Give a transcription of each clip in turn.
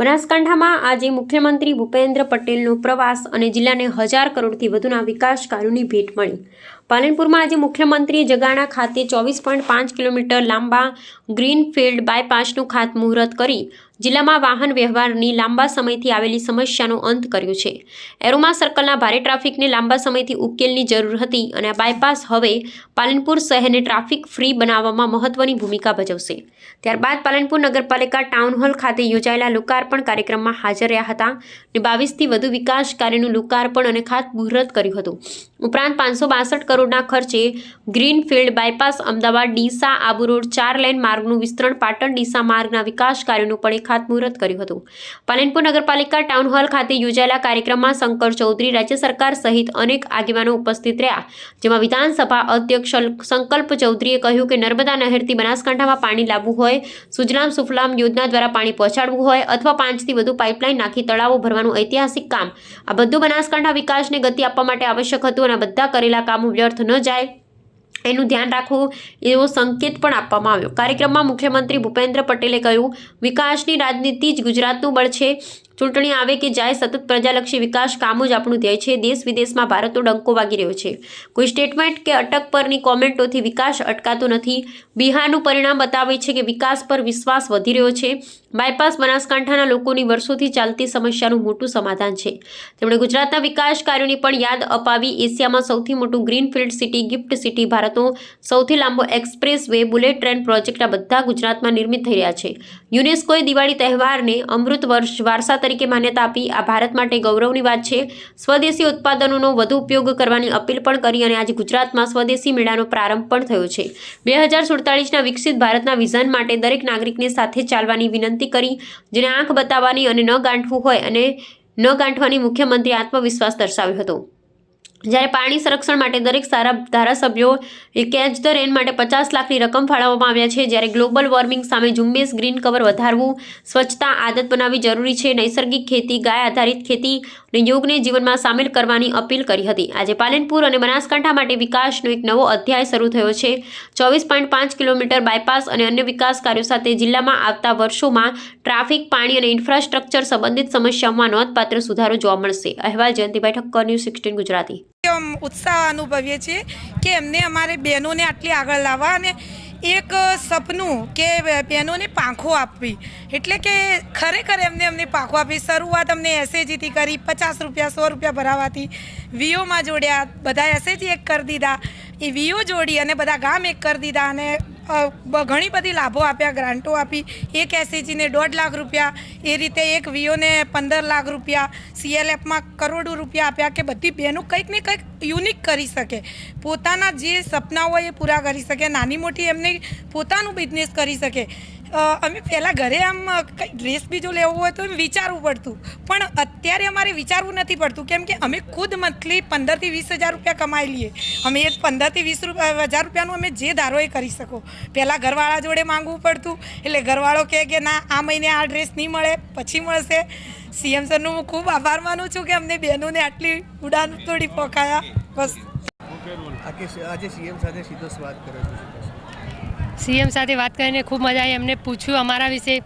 બનાસકાંઠામાં આજે મુખ્યમંત્રી ભૂપેન્દ્ર પટેલનો પ્રવાસ અને જિલ્લાને હજાર કરોડથી વધુના વિકાસ કાર્યોની ભેટ મળી. પાલનપુરમાં આજે મુખ્યમંત્રીએ જગાણા ખાતે ચોવીસ પોઈન્ટ પાંચ કિલોમીટર લાંબા ગ્રીનફિલ્ડ બાયપાસનું ખાતમુહૂર્ત કરી જિલ્લામાં વાહન વ્યવહારની લાંબા સમયથી આવેલી સમસ્યાનો અંત કર્યો છે. એરોમા સર્કલના ભારે ટ્રાફિકને લાંબા સમયથી ઉકેલની જરૂર હતી અને બાયપાસ હવે પાલનપુર શહેરને ટ્રાફિક ફ્રી બનાવવામાં મહત્વની ભૂમિકા ભજવશે. ત્યારબાદ પાલનપુર નગરપાલિકા ટાઉન હોલ ખાતે યોજાયેલા લોકાર્પણ કાર્યક્રમમાં હાજર રહ્યા હતા અને બાવીસથી વધુ વિકાસ કાર્યનું લોકાર્પણ અને ખાતમુહૂર્ત કર્યું હતું. ઉપરાંત પાંચસો બાસઠ કરોડના ખર્ચે greenfield bypass Ahmedabad Deesa Abu road ચાર લેન માર્ગનું વિસ્તરણ, પાટણ ડીસા માર્ગના વિકાસ કાર્યોનું પણ ખાતમુહૂર્ત કર્યું હતું. પાલનપુર નગરપાલિકા ટાઉન હોલ ખાતે યોજાયેલા કાર્યક્રમમાં શંકર ચૌધરી રાજ્ય સરકાર સહિત અનેક આગેવાનો ઉપસ્થિત રહ્યા. જેમાં વિધાનસભા અધ્યક્ષ સંકલ્પ ચૌધરીએ કહ્યું કે નર્મદા નહેરથી બનાસકાંઠામાં પાણી લાવવું હોય, સુજલામ સુફલામ યોજના દ્વારા પાણી પહોંચાડવું હોય અથવા પાંચથી વધુ પાઇપલાઇન નાખી તળાવો ભરવાનું ઐતિહાસિક કામ, આ બધું બનાસકાંઠા વિકાસને ગતિ આપવા માટે આવશ્યક હતું આ બધા કરેલા કામો વ્યર્થ ન જાય, એનું ધ્યાન રાખવું એવો સંકેત પણ આપવામાં આવ્યો. કાર્યક્રમમાં મુખ્યમંત્રી ભૂપેન્દ્ર પટેલે કહ્યું, વિકાસની રાજનીતિ જ ગુજરાતનું બળ છે. ચૂંટણી આવે કે જાય, સતત પ્રજાલક્ષી વિકાસ કામો જ આપણું ધ્યેય છે. દેશ વિદેશમાં ભારતનો ડંકો વાગી રહ્યો છે. કોઈ સ્ટેટમેન્ટ કે અટક પરની કોમેન્ટોથી વિકાસ અટકાતો નથી. બિહારનું પરિણામ બતાવે છે કે વિકાસ પર વિશ્વાસ વધી રહ્યો છે. બાયપાસ બનાસકાંઠાના લોકોની વર્ષોથી ચાલતી સમસ્યાનું મોટું સમાધાન છે. તેમણે ગુજરાતના વિકાસ કાર્યોની પણ યાદ અપાવી. એશિયામાં સૌથી મોટું ગ્રીનફિલ્ડ સિટી ગિફ્ટ સિટી ભારતનો સૌથી લાંબો expressway bullet train project આ બધા ગુજરાતમાં નિર્મિત થઈ રહ્યા છે. યુનેસ્કોએ દિવાળી તહેવારને અમૃત વર્ષ વારસા તરીકે માન્યતા આપી. આ ભારત માટે ગૌરવની વાત છે. સ્વદેશી ઉત્પાદનોનો વધુ ઉપયોગ કરવાની અપીલ પણ કરી અને આજે ગુજરાતમાં સ્વદેશી મેળાનો પ્રારંભ પણ થયો છે. બે હજાર સુડતાલીસના વિકસિત ભારતના વિઝન માટે દરેક નાગરિકને સાથે ચાલવાની વિનંતી કરી, જેને આંખ બતાવવાની અને ન ગાંઠવું હોય અને ન ગાંઠવાની મુખ્યમંત્રી આત્મવિશ્વાસ દર્શાવ્યો હતો. જ્યારે પાણી સંરક્ષણ માટે દરેક સારા ધારાસભ્યો કેચ ધ રેન માટે પચાસ લાખની રકમ ફાળવવામાં આવ્યા છે. જ્યારે ગ્લોબલ વોર્મિંગ સામે ઝુંબેશ ગ્રીન કવર વધારવું સ્વચ્છતા આદત બનાવવી જરૂરી છે. નૈસર્ગિક ખેતી, ગાય આધારિત ખેતી અને યોગને જીવનમાં સામેલ કરવાની અપીલ કરી હતી. આજે પાલનપુર અને બનાસકાંઠા માટે વિકાસનો એક નવો અધ્યાય શરૂ થયો છે. ચોવીસ પોઈન્ટ પાંચ કિલોમીટર બાયપાસ અને અન્ય વિકાસ કાર્યો સાથે જિલ્લામાં આવતા વર્ષોમાં ટ્રાફિક, પાણી અને ઇન્ફ્રાસ્ટ્રક્ચર સંબંધિત સમસ્યાઓમાં નોંધપાત્ર સુધારો જોવા મળશે. અહેવાલ જયંતિભાઈ ઠક્કર, ન્યૂઝ સિક્સટીન ગુજરાતી. આમ ઉત્સાહ અનુભવીએ છીએ કે એમને અમારે બહેનોને આટલી આગળ લાવવા અને એક સપનું કે બહેનોને પાંખો આપવી. એટલે કે ખરેખર એમને અમને પાંખો આપી શરૂઆત અમને એસએજીથી કરી, પચાસ રૂપિયા, સો રૂપિયા ભરાવાથી વીઓમાં જોડ્યા. બધા એસએજી એક કરી દીધા. એ વીઓ જોડી અને બધા ગામ એક કરી દીધા અને ઘણી બધી લાભો આપ્યા, ગ્રાન્ટો આપી. એક એસએજીને દોઢ લાખ રૂપિયા, એ રીતે એક વીઓને પંદર લાખ રૂપિયા સીએલએફમાં કરોડો રૂપિયા આપ્યા કે બધી બહેનો કંઈક ને કંઈક યુનિક કરી શકે. પોતાના જે સપના હોય એ પૂરા કરી શકે. નાની મોટી એમને પોતાનું બિઝનેસ કરી શકે. અમે પહેલાં ઘરે આમ કંઈ ડ્રેસ બીજો લેવો હોય તો એમ વિચારવું પડતું. પણ અત્યારે અમારે વિચારવું નથી પડતું. કેમ કે અમે ખુદ મંથલી પંદરથી વીસ હજાર રૂપિયા કમાઈ લઈએ. અમે એ પંદરથી વીસ હજાર રૂપિયાનું અમે જે ધારો એ કરી શકો. પહેલાં ઘરવાળા જોડે માંગવું પડતું. એટલે ઘરવાળો કહે કે, ના, આ મહિને આ ડ્રેસ નહીં મળે, પછી મળશે. સીએમ સરનું હું ખૂબ આભાર માનું છું કે અમને બહેનોને આટલી ઉડાન તોડી પકાયા. બસ. આજે સીએમ સાથે સીધો વાત કર્યો છે. સીએમ સાથે વાત કરીને ખૂબ મજા આવી. એમને પૂછ્યું અમારા વિશે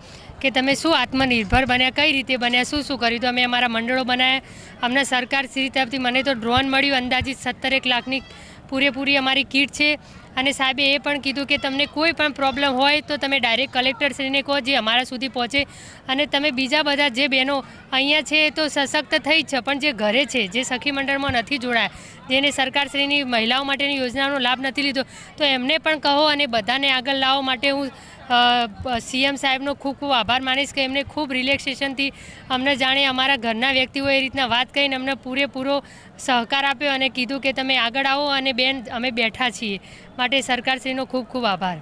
કે તમે શું આત્મનિર્ભર બન્યા કઈ રીતે બન્યા શું શું કર્યું તો અમે અમારા મંડળો બનાવ્યા અમને સરકાર શ્રી તરફથી મને તો ડ્રોન મળ્યું. અંદાજિત સત્તરેક લાખની પૂરેપૂરી અમારી કીટ છે. અને સાહેબે એ પણ કીધું કે તમને કોઈ પણ પ્રોબ્લેમ હોય તો તમે ડાયરેક્ટ કલેક્ટરશ્રીને કહો જે અમારા સુધી પહોંચે. અને તમે બીજા બધા જે બહેનો અહીંયા છે તો સશક્ત થઈ જ છે, પણ જે ઘરે છે, જે સખી મંડળમાં નથી જોડાયા, જેને સરકારશ્રીની મહિલાઓ માટેની યોજનાનો લાભ નથી લીધો, તો એમને પણ કહો અને બધાને આગળ લાવવા માટે હું સીએમ સાહેબનો ખૂબ ખૂબ આભાર માનીશ કે એમને ખૂબ રિલેક્સેશનથી અમને જાણે અમારા ઘરના વ્યક્તિઓ એ રીતના વાત કરીને અમને પૂરેપૂરો સહકાર આપ્યો અને કીધું કે તમે આગળ આવો અને બેન, અમે બેઠા છીએ. માટે સરકારશ્રીનો ખૂબ ખૂબ આભાર.